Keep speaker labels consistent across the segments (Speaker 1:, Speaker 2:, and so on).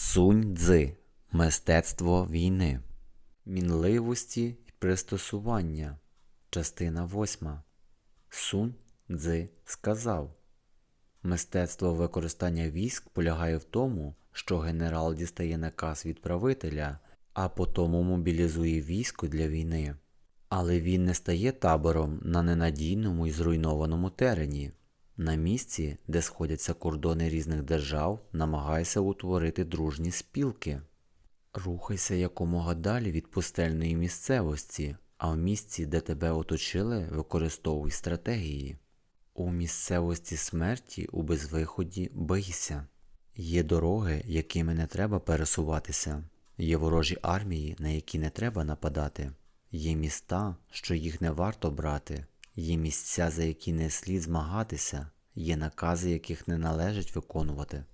Speaker 1: Сунь Цзи Мистецтво війни. Мінливості й пристосування. Частина 8. Сунь Цзи сказав. Мистецтво використання військ полягає в тому, що генерал дістає наказ від правителя, а потому мобілізує військо для війни. Але він не стає табором на ненадійному і зруйнованому терені. На місці, де сходяться кордони різних держав, намагайся утворити дружні спілки. Рухайся якомога далі від пустельної місцевості, а в місці, де тебе оточили, використовуй стратегії. У місцевості смерті у безвиході бийся. Є дороги, якими не треба пересуватися, є ворожі армії, на які не треба нападати, є міста, що їх не варто брати, є місця, за які не слід змагатися, є накази, яких не належить виконувати.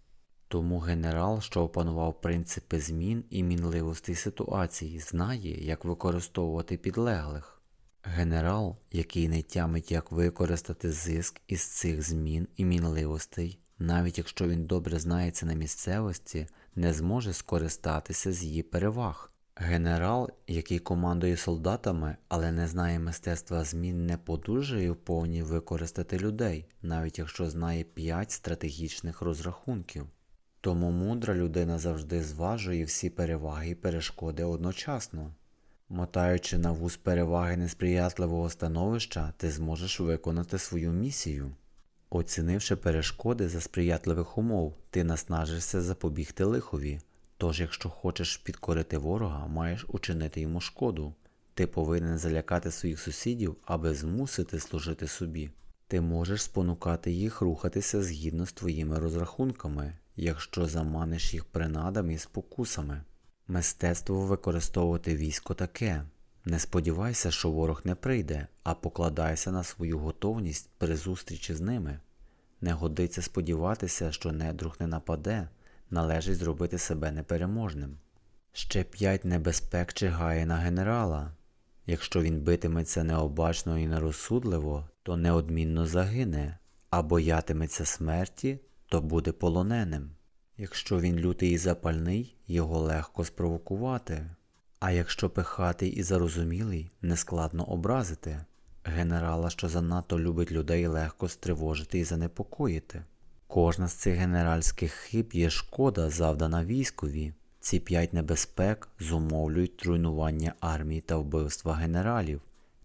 Speaker 1: Тому генерал, що опанував принципи змін і мінливостей ситуації, знає, як використовувати підлеглих. Генерал, який не тямить, як використати зиск із цих змін і мінливостей, навіть якщо він добре знається на місцевості, не зможе скористатися з її переваг. Генерал, який командує солдатами, але не знає мистецтва змін, не подужує в повні використати людей, навіть якщо знає 5 стратегічних розрахунків. Тому мудра людина завжди зважує всі переваги і перешкоди одночасно. Мотаючи на вуз переваги несприятливого становища, ти зможеш виконати свою місію. Оцінивши перешкоди за сприятливих умов, ти наснажишся запобігти лихові. Тож, якщо хочеш підкорити ворога, маєш учинити йому шкоду. Ти повинен залякати своїх сусідів, аби змусити служити собі. Ти можеш спонукати їх рухатися згідно з твоїми розрахунками, якщо заманиш їх принадами і спокусами. Мистецтво використовувати військо таке. Не сподівайся, що ворог не прийде, а покладайся на свою готовність при зустрічі з ними. Не годиться сподіватися, що недруг не нападе, належить зробити себе непереможним. Ще п'ять небезпек чигає на генерала. Якщо він битиметься необачно і нерозсудливо, то неодмінно загине, а боятиметься смерті, то буде полоненим. Якщо він лютий і запальний, його легко спровокувати. А якщо пихатий і зарозумілий, нескладно образити. Генерала, що занадто любить людей, легко стривожити і занепокоїти. Кожна з цих генеральських хиб є шкода, завдана військові. Ці п'ять небезпек зумовлюють руйнування армії та вбивства генералів.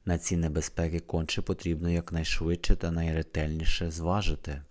Speaker 1: На ці небезпеки конче потрібно якнайшвидше та найретельніше зважити.